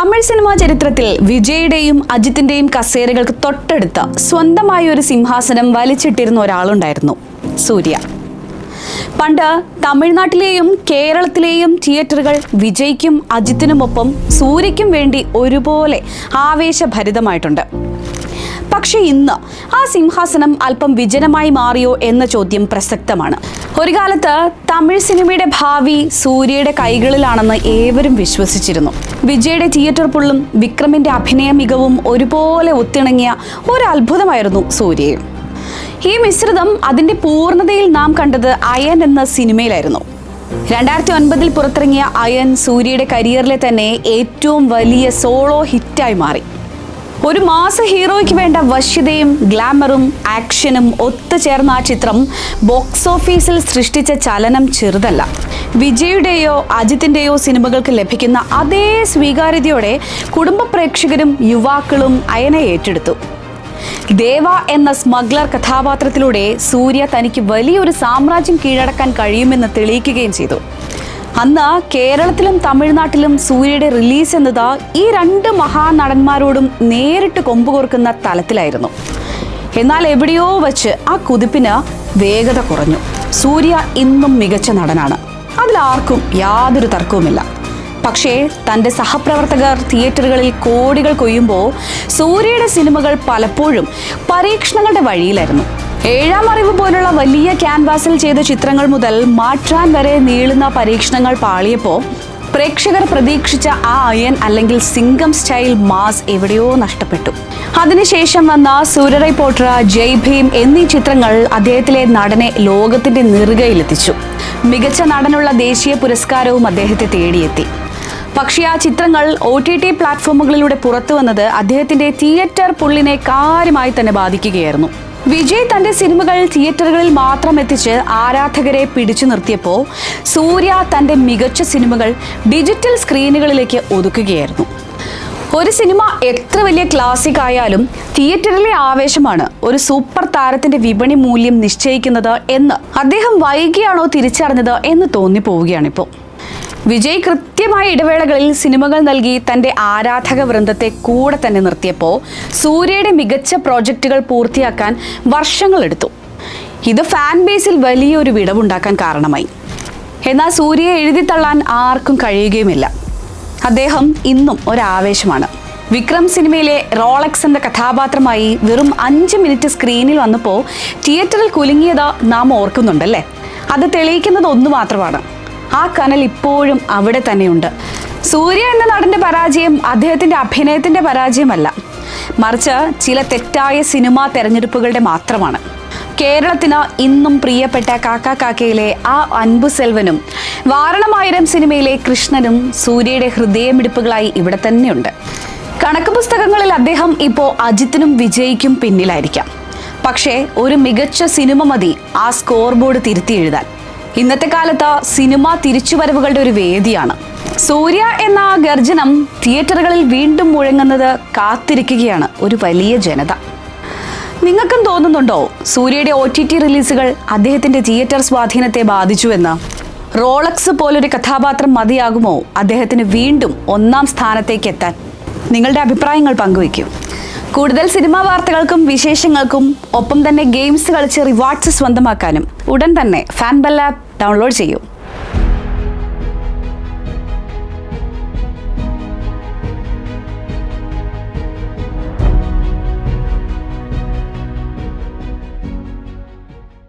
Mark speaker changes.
Speaker 1: Tamil cinema ചരിത്രത്തിൽ വിജയുടെയും അജിത്തിന്റെയും കസേരകൾക്ക് തൊട്ടടുത്ത് സ്വന്തമായ ഒരു സിംഹാസനം വലിച്ചിട്ടിരുന്ന ഒരാളുണ്ടായിരുന്നു സൂര്യ. പണ്ട് തമിഴ്നാട്ടിലെയും കേരളത്തിലെയും തിയേറ്ററുകൾ വിജയ്ക്കും അജിത്തിനുമൊപ്പം സൂര്യയ്ക്കും വേണ്ടി ഒരുപോലെ ആവേശഭരിതമായിട്ടുണ്ട്. പക്ഷേ ഇന്ന് ആ സിംഹാസനം അല്പം വിജനമായി മാറിയോ എന്ന ചോദ്യം പ്രസക്തമാണ്. ഒരു കാലത്ത് തമിഴ് സിനിമയുടെ ഭാവി സൂര്യയുടെ കൈകളിലാണെന്ന് ഏവരും വിശ്വസിച്ചിരുന്നു. വിജയുടെ തിയേറ്റർ പുള്ളും വിക്രമിന്റെ അഭിനയ മികവും ഒരുപോലെ ഒത്തിണങ്ങിയ ഒരു അത്ഭുതമായിരുന്നു സൂര്യയും. ഈ മിശ്രിതം അതിന്റെ പൂർണതയിൽ നാം കണ്ടത് അയൻ എന്ന സിനിമയിലായിരുന്നു. രണ്ടായിരത്തി ഒൻപതിൽ പുറത്തിറങ്ങിയ അയൻ സൂര്യയുടെ കരിയറിലെ തന്നെ ഏറ്റവും വലിയ സോളോ ഹിറ്റായി മാറി. ഒരു മാസ ഹീറോയ്ക്ക് വേണ്ട വശ്യതയും ഗ്ലാമറും ആക്ഷനും ഒത്തുചേർന്ന ആ ചിത്രം ബോക്സ് ഓഫീസിൽ സൃഷ്ടിച്ച ചലനം ചെറുതല്ല. വിജയുടെയോ അജിത്തിന്റെയോ സിനിമകൾക്ക് ലഭിക്കുന്ന അതേ സ്വീകാര്യതയോടെ കുടുംബ പ്രേക്ഷകരും യുവാക്കളും അയനെ ഏറ്റെടുത്തു. ദേവ എന്ന സ്മഗ്ലർ കഥാപാത്രത്തിലൂടെ സൂര്യ തനിക്ക് വലിയൊരു സാമ്രാജ്യം കീഴടക്കാൻ കഴിയുമെന്ന് തെളിയിക്കുകയും ചെയ്തു. അന്ന് കേരളത്തിലും തമിഴ്നാട്ടിലും സൂര്യയുടെ റിലീസ് എന്നത് ഈ രണ്ട് മഹാനടന്മാരോടും നേരിട്ട് കൊമ്പുകോർക്കുന്ന തലത്തിലായിരുന്നു. എന്നാൽ എവിടെയോ വച്ച് ആ കുതിപ്പിന് വേഗത കുറഞ്ഞു. സൂര്യ ഇന്നും മികച്ച നടനാണ്. അതിൽ ആർക്കും യാതൊരു തർക്കവുമില്ല. പക്ഷേ തന്റെ സഹപ്രവർത്തകർ തിയേറ്ററുകളിൽ കോടികൾ കൊയ്യുമ്പോൾ സൂര്യയുടെ സിനിമകൾ പലപ്പോഴും പരീക്ഷണങ്ങളുടെ വഴിയിലായിരുന്നു. ഏഴാം അറിവ് പോലുള്ള വലിയ ക്യാൻവാസിൽ ചെയ്ത ചിത്രങ്ങൾ മുതൽ മാറ്റാൻ വരെ നീളുന്ന പരീക്ഷണങ്ങൾ പാളിയപ്പോൾ പ്രേക്ഷകർ പ്രതീക്ഷിച്ച ആ അയൻ അല്ലെങ്കിൽ സിംഗം സ്റ്റൈൽ മാസ് എവിടെയോ നഷ്ടപ്പെട്ടു. അതിനുശേഷം വന്ന സൂര്യറൈ പോട്ടറ ജയ് ഭീം എന്നീ ചിത്രങ്ങൾ അദ്ദേഹത്തിലെ നടനെ ലോകത്തിന്റെ നെറുകയിലെത്തിച്ചു. മികച്ച നടനുള്ള ദേശീയ പുരസ്കാരവും അദ്ദേഹത്തെ തേടിയെത്തി. പക്ഷേ ആ ചിത്രങ്ങൾ ഒ ടി ടി പ്ലാറ്റ്ഫോമുകളിലൂടെ പുറത്തു വന്നത് അദ്ദേഹത്തിന്റെ തിയേറ്റർ പുള്ളിനെ കാര്യമായി തന്നെ ബാധിക്കുകയായിരുന്നു. വിജയ് തന്റെ സിനിമകൾ തിയേറ്ററുകളിൽ മാത്രം എത്തിച്ച് ആരാധകരെ പിടിച്ചു നിർത്തിയപ്പോൾ സൂര്യ തന്റെ മികച്ച സിനിമകൾ ഡിജിറ്റൽ സ്ക്രീനുകളിലേക്ക് ഒതുക്കുകയായിരുന്നു. ഒരു സിനിമ എത്ര വലിയ ക്ലാസിക് ആയാലും തിയേറ്ററിലെ ആവേശമാണ്. ഒരു സൂപ്പർ താരത്തിന്റെ വിപണി മൂല്യം നിശ്ചയിക്കുന്നത് എന്ന്. അദ്ദേഹം വൈകിയാണോ തിരിച്ചറിഞ്ഞത് എന്ന് തോന്നിപ്പോവുകയാണിപ്പോൾ വിജയ് കൃത്യമായ ഇടവേളകളിൽ സിനിമകൾ നൽകി തന്റെ ആരാധക വൃന്ദത്തെ കൂടെ തന്നെ നിർത്തിയപ്പോൾ സൂര്യയുടെ മികച്ച പ്രോജക്റ്റുകൾ പൂർത്തിയാക്കാൻ വർഷങ്ങളെടുത്തു ഇത് ഫാൻ ബേസിൽ വലിയൊരു വിടവുണ്ടാക്കാൻ കാരണമായി. എന്നാൽ സൂര്യയെ എഴുതിത്തള്ളാൻ ആർക്കും കഴിയുകയുമില്ല. അദ്ദേഹം ഇന്നും ഒരാവേശമാണ്. വിക്രം സിനിമയിലെ റോളക്സ് എന്ന കഥാപാത്രമായി വെറും അഞ്ച് മിനിറ്റ് സ്ക്രീനിൽ വന്നപ്പോൾ തിയേറ്ററിൽ കുലുങ്ങിയത് നാം ഓർക്കുന്നുണ്ടല്ലേ? അത് തെളിയിക്കുന്നത് ഒന്ന് മാത്രമാണ്. ആ കനൽ ഇപ്പോഴും അവിടെ തന്നെയുണ്ട്. സൂര്യ എന്ന നടന്റെ പരാജയം അദ്ദേഹത്തിന്റെ അഭിനയത്തിന്റെ പരാജയമല്ല. മറിച്ച് ചില തെറ്റായ സിനിമാ തെരഞ്ഞെടുപ്പുകളുടെ മാത്രമാണ്. കേരളത്തിന് ഇന്നും പ്രിയപ്പെട്ട കാക്ക കാക്കയിലെ ആ അൻപു സെൽവനും വാരണമായിരം സിനിമയിലെ കൃഷ്ണനും സൂര്യയുടെ ഹൃദയമിടിപ്പുകളായി ഇവിടെ തന്നെയുണ്ട്. കണക്ക് പുസ്തകങ്ങളിൽ അദ്ദേഹം ഇപ്പോൾ അജിത്തിനും വിജയിക്കും പിന്നിലായിരിക്കാം. പക്ഷേ ഒരു മികച്ച സിനിമ മതി ആ സ്കോർ ബോർഡ് തിരുത്തി എഴുതാൻ. ഇന്നത്തെ കാലത്ത് സിനിമ തിരിച്ചുവരവുകളുടെ ഒരു വേദിയാണ്. സൂര്യ എന്ന ഗർജനം തിയേറ്ററുകളിൽ വീണ്ടും മുഴങ്ങുന്നത് കാത്തിരിക്കുകയാണ് ഒരു വലിയ ജനത. നിങ്ങൾക്കും തോന്നുന്നുണ്ടോ സൂര്യയുടെ ഒ ടി ടി റിലീസുകൾ അദ്ദേഹത്തിന്റെ തിയേറ്റർ സ്വാധീനത്തെ ബാധിച്ചുവെന്ന്? റോളക്സ് പോലൊരു കഥാപാത്രം മതിയാകുമോ അദ്ദേഹത്തിന് വീണ്ടും ഒന്നാം സ്ഥാനത്തേക്ക് എത്താൻ നിങ്ങളുടെ അഭിപ്രായങ്ങൾ പങ്കുവയ്ക്കൂ. കൂടുതൽ സിനിമാ വാർത്തകൾക്കും വിശേഷങ്ങൾക്കും ഒപ്പം തന്നെ ഗെയിംസ് കളിച്ച് റിവാർഡ്സ് സ്വന്തമാക്കാനും ഉടൻ തന്നെ ഫാൻ ബെൽ ആപ്പ് ഡൗൺലോഡ് ചെയ്യൂ.